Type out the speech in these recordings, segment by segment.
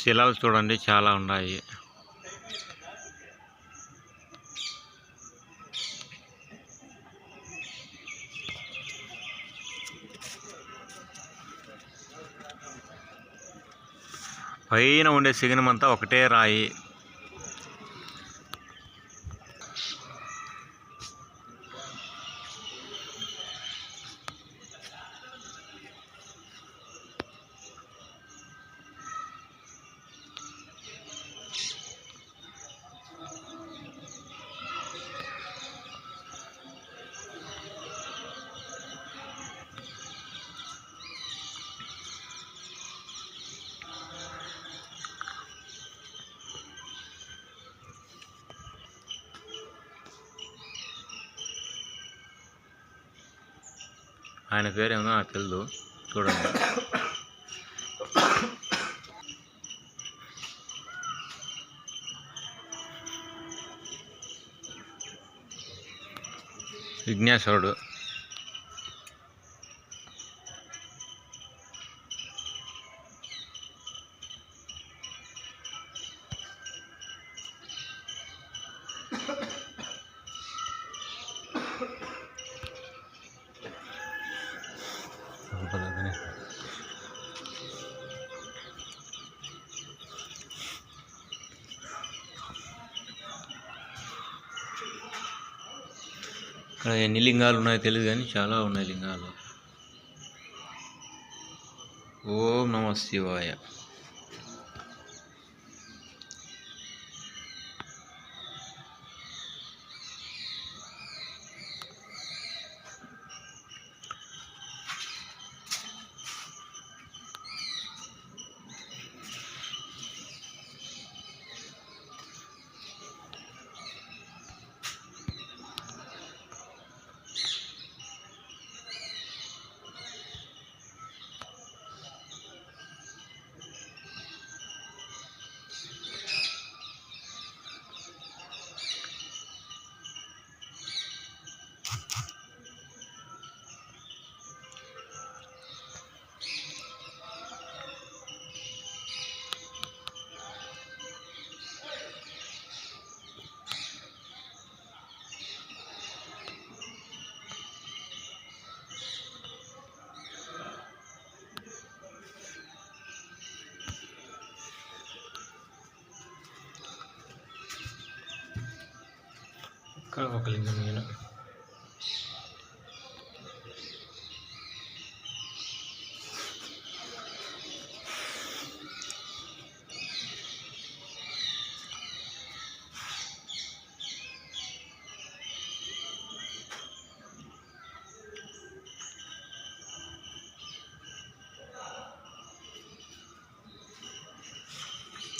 శిలాలు చూడండి చాలా ఉన్నాయి. పైన ఉండే సిగ్నమంతా ఒకటే రాయి. ఆయన పేరేమో నాకు తెలియదు చూడండి. విఘ్నేశ్వరుడు. అక్కడ ఎన్ని లింగాలు ఉన్నాయో తెలియదు కానీ చాలా ఉన్నాయి లింగాలు. ఓం నమ శివాయ. ఇక్కడ ఒక లింగం నేను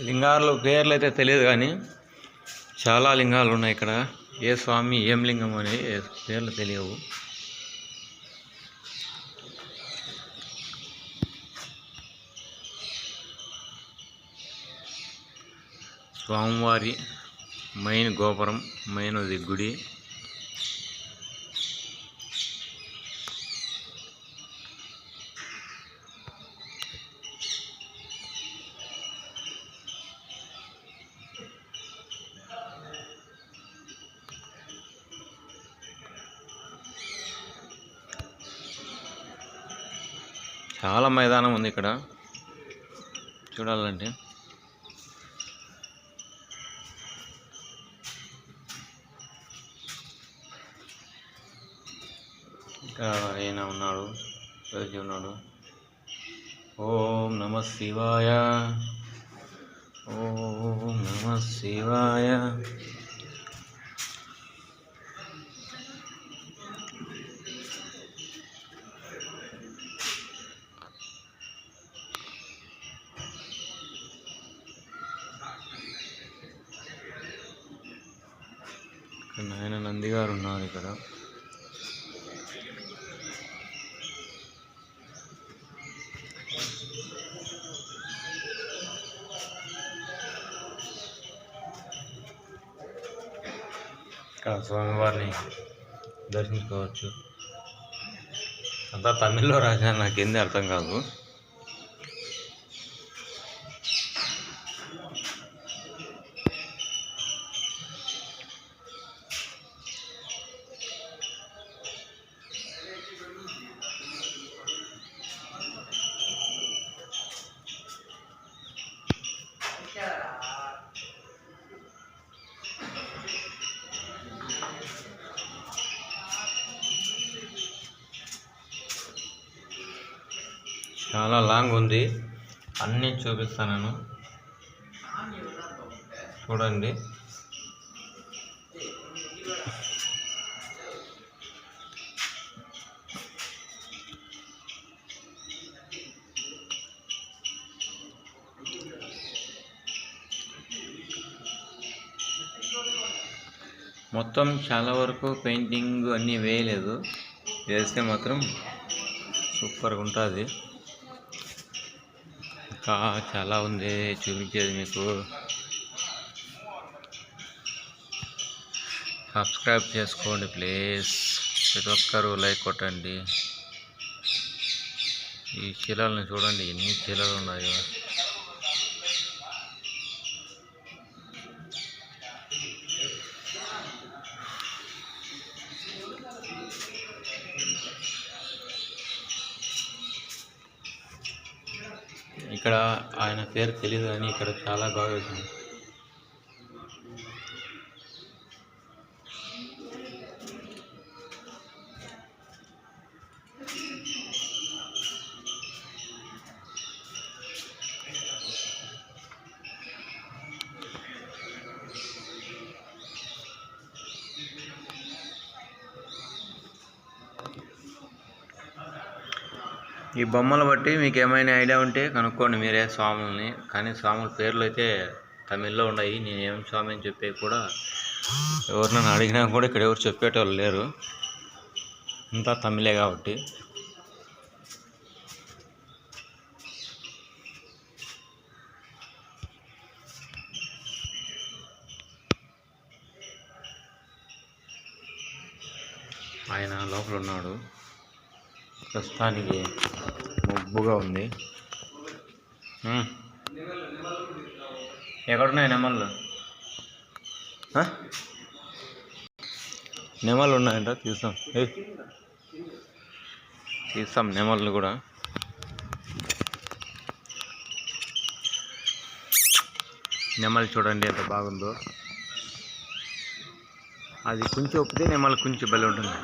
లింగాల పేర్లు అయితే తెలియదు కానీ చాలా లింగాలు ఉన్నాయి ఇక్కడ. ఏ స్వామి ఏం లింగం అని పేర్లు తెలియవు. స్వామివారి మెయిన్ గోపురం మెయిన్ అది గుడి. చాలా మైదానం ఉంది ఇక్కడ. చూడాలంటే. ఇంకా ఈయన ఉన్నాడు వేసి ఉన్నాడు. ఓం నమ శివాయ. ఓం నమ శివాయ. ఉన్నారు ఇక్కడ. ఇక్కడ స్వామివారిని దర్శించుకోవచ్చు. అంతా తమిళ్ళో రాసిన నాకు ఏంది అర్థం కాదు. చాలా లాంగ్ ఉంది. అన్నీ చూపిస్తాను చూడండి. మొత్తం చాలా వరకు పెయింటింగ్ అన్నీ వేయలేదు. వేస్తే మాత్రం సూపర్గా ఉంటుంది. చాలా ఉంది చూపించేది మీకు. సబ్స్క్రైబ్ చేసుకోండి ప్లీజ్. ప్రతి ఒక్కరు లైక్ కొట్టండి. ఈ శిలలను చూడండి ఎన్ని చీలలు ఉన్నాయో. పేరు తెలియదు కానీ ఇక్కడ చాలా బాగా వేశాను ఈ బొమ్మలు బట్టి మీకు ఏమైనా ఐడియా ఉంటే కనుక్కోండి మీరే స్వాములని. కానీ స్వాముల పేర్లు అయితే తమిళ్ళో ఉన్నాయి నేను ఏం స్వామి అని చెప్పే కూడా ఎవరినైనా అడిగినా కూడా ఇక్కడ ఎవరు చెప్పేటోళ్ళు లేరు. అంతా తమిళే కాబట్టి. ఆయన లోపల ఉన్నాడు. ప్రస్తుతానికి మబ్బుగా ఉంది. ఎక్కడున్నాయి నెమళ్ళు? నెమళ్ళు ఉన్నాయంట తీస్తాం. తీస్తాం నెమళ్ళు కూడా నెమలి చూడండి ఎంత బాగుందో అది కొంచెం ఒప్పితే నెమలి కొంచెం బలి ఉంటుంది.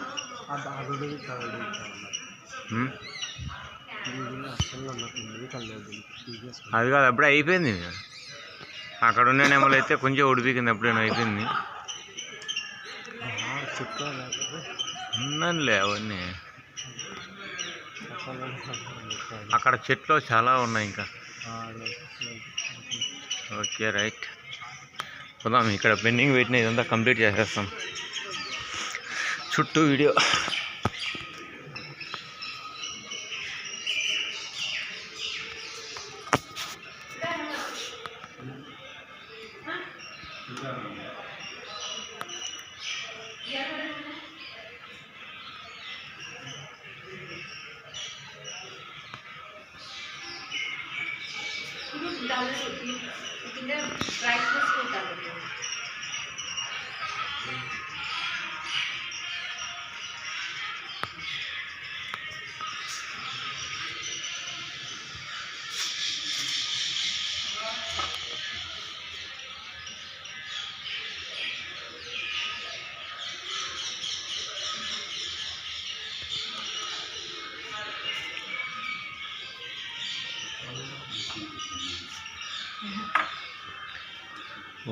అది కాదు అప్పుడే అయిపోయింది. అక్కడ ఉన్న నెమలు అయితే కొంచెం ఉడిపికింది అప్పుడేనా అయిపోయింది. ఉన్నానులే అవన్నీ. అక్కడ చెట్లు చాలా ఉన్నాయి ఇంకా. Okay right. పోదాం ఇక్కడ పెండింగ్ పెట్టిన ఇదంతా కంప్లీట్ చేసేస్తాం. చుట్టూ వీడియో. താങ്കൾ ഇതിന്റെ ബ്രൈറ്റ്നസ് കൂട്ടാൻ പറ്റുമോ?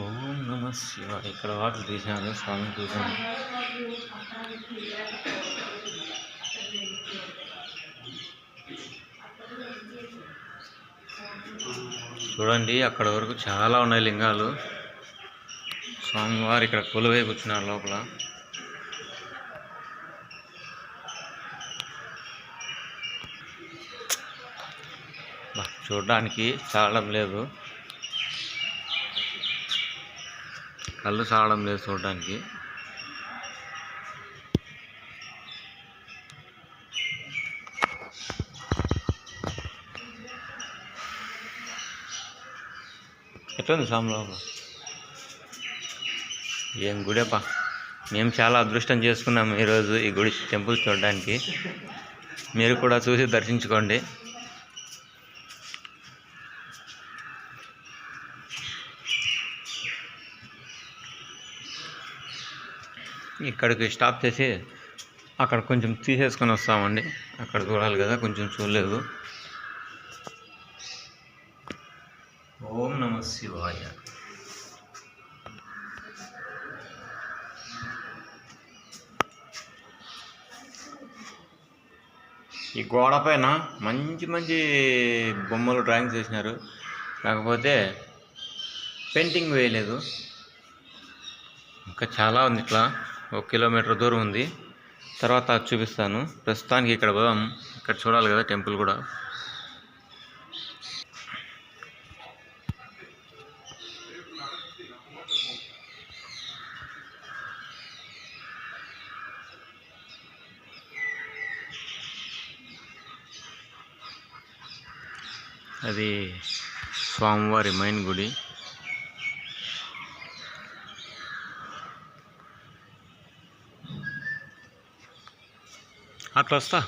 ఓం నమ శివ ఇక్కడ వాటర్ తీసాను స్వామి చూసాను చూడండి అక్కడ వరకు చాలా ఉన్నాయి లింగాలు. స్వామివారు ఇక్కడ కొలువై కూర్చున్నారు లోపల. చూడడానికి చాలా లేదు. కళ్ళు సాగడం లేదు చూడడానికి. ఎట్లుంది ఉంది లోపల? ఏం గుడేపా? మేము చాలా అదృష్టం చేసుకున్నాం ఈరోజు ఈ గుడి టెంపుల్ చూడడానికి. మీరు కూడా చూసి దర్శించుకోండి. ఇక్కడికి స్టాప్ చేసి అక్కడ కొంచెం తీసేసుకొని వస్తామండి. అక్కడ చూడాలి కదా కొంచెం చూడలేదు. ఓం నమ శివాయ. ఈ గోడ పైన మంచి మంచి బొమ్మలు డ్రాయింగ్స్ వేసినారు కాకపోతే పెయింటింగ్ వేయలేదు. ఇంకా చాలా ఉంది ఇట్లా. ఒక కిలోమీటర్ దూరం ఉంది. తర్వాత అది చూపిస్తాను. ప్రస్తుతానికి ఇక్కడ పోదాం. ఇక్కడ చూడాలి కదా టెంపుల్ కూడా. అది స్వామివారి మైన్ గుడి. అట్లా వస్తా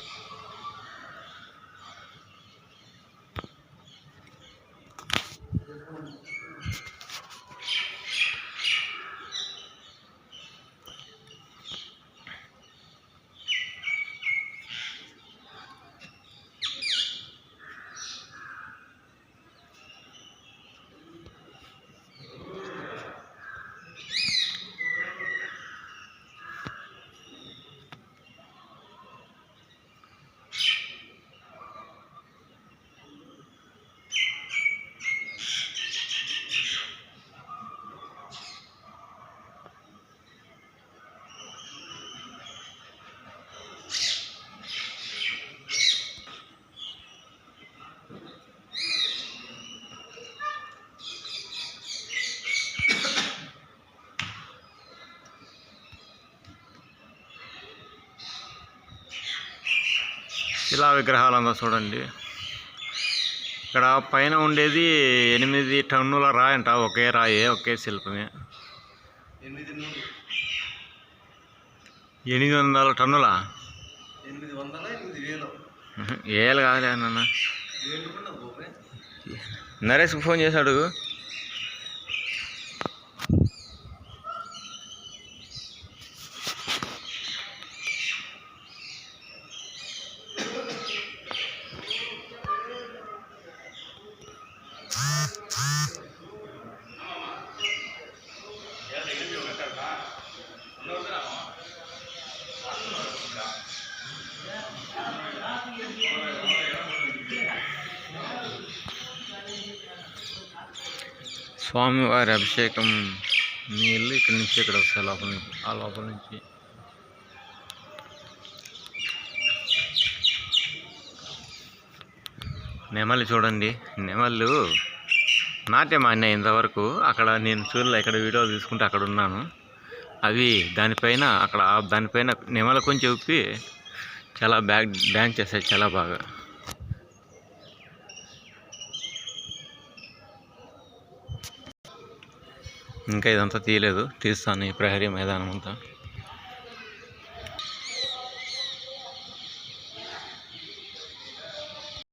శిలా విగ్రహాలంతా చూడండి. ఇక్కడ పైన ఉండేది ఎనిమిది టన్నుల రాయి అంట ఒకే రాయే ఒకే శిల్పమే. ఎనిమిది వందల టన్నుల? ఏళ్ళు కాదులే గోపే. నరేష్కి ఫోన్ చేశాడు స్వామివారి అభిషేకం నీళ్ళు ఇక్కడి నుంచి ఇక్కడ వస్తాయి లోపల నుంచి ఆ లోపల నుంచి. నెమలి చూడండి నెమళ్ళు నాట్యం ఆడినాయి ఇంతవరకు అక్కడ నేను చూడలే ఇక్కడ వీడియో తీసుకుంటే అక్కడ ఉన్నాను. అవి దానిపైన అక్కడ దానిపైన నెమల కొంచెం ఉప్పి చాలా బ్యాక్ డ్యాన్స్ చేస్తాయి చాలా బాగా. ఇంకా ఇదంతా తీయలేదు. తీస్తాను ఈ ప్రహరీ మైదానం అంతా